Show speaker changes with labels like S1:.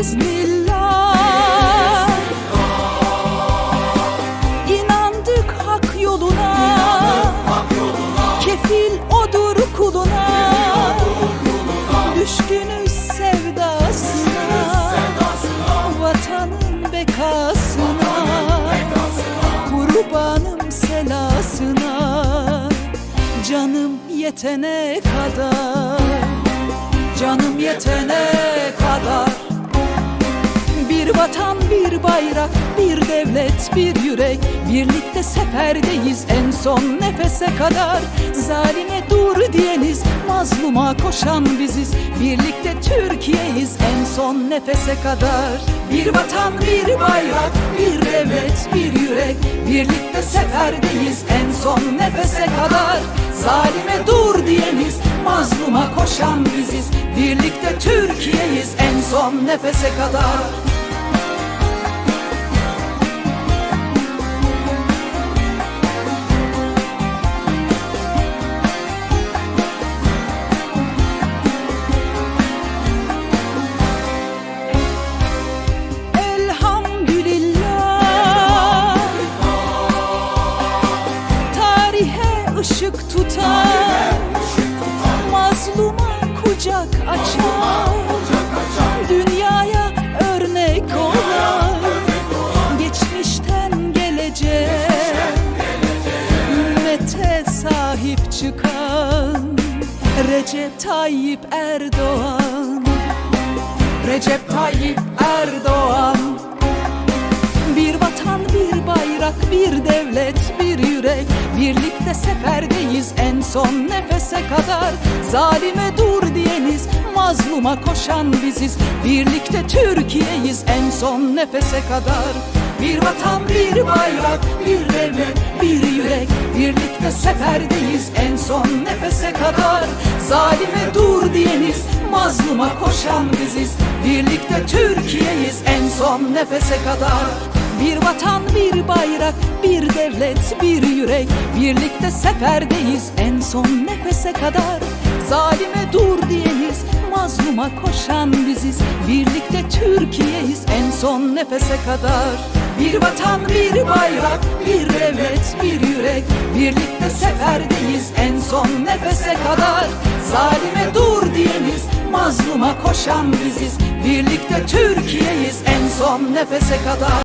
S1: biiznillah İnandık hak yoluna, İnandık hak yoluna. Kefil odur kuluna, odur kuluna. Düşkünüz sevdasına, sevdasına. Vatanın bekasına, bekasına. Kurbanım selasına Canım yetene kadar Canım yetene kadar bayrak, bir devlet, bir yürek. Birlikte seferdeyiz en son nefese kadar. Zalime dur diyeniz, mazluma koşan biziz. Birlikte Türkiye'yiz en son nefese kadar. Bir vatan, bir bayrak, bir devlet, bir yürek. Birlikte seferdeyiz en son nefese kadar. Zalime dur diyeniz, mazluma koşan biziz. Birlikte Türkiye'yiz en son nefese kadar sahip çıkan Recep Tayyip Erdoğan. Recep Tayyip Erdoğan. Bir vatan, bir bayrak, bir devlet, bir yürek. Birlikte seferdeyiz en son nefese kadar. Zalime dur diyeniz, mazluma koşan biziz. Birlikte Türkiye'yiz en son nefese kadar. Bir vatan, bir bayrak, bir devlet, bir Seferdeyiz en son nefese kadar. Zalime dur diyeniz, mazluma koşan biziz. Birlikte Türkiye'yiz en son nefese kadar. Bir vatan, bir bayrak, bir devlet, bir yürek. Birlikte seferdeyiz en son nefese kadar. Zalime dur diyeniz, mazluma koşan biziz. Birlikte Türkiye'yiz en son nefese kadar Bir vatan, bir bayrak, bir devlet, bir yürek. Birlikte seferdeyiz en son nefese kadar. Zalime dur diyeniz, mazluma koşan biziz. Birlikte Türkiye'yiz en son nefese kadar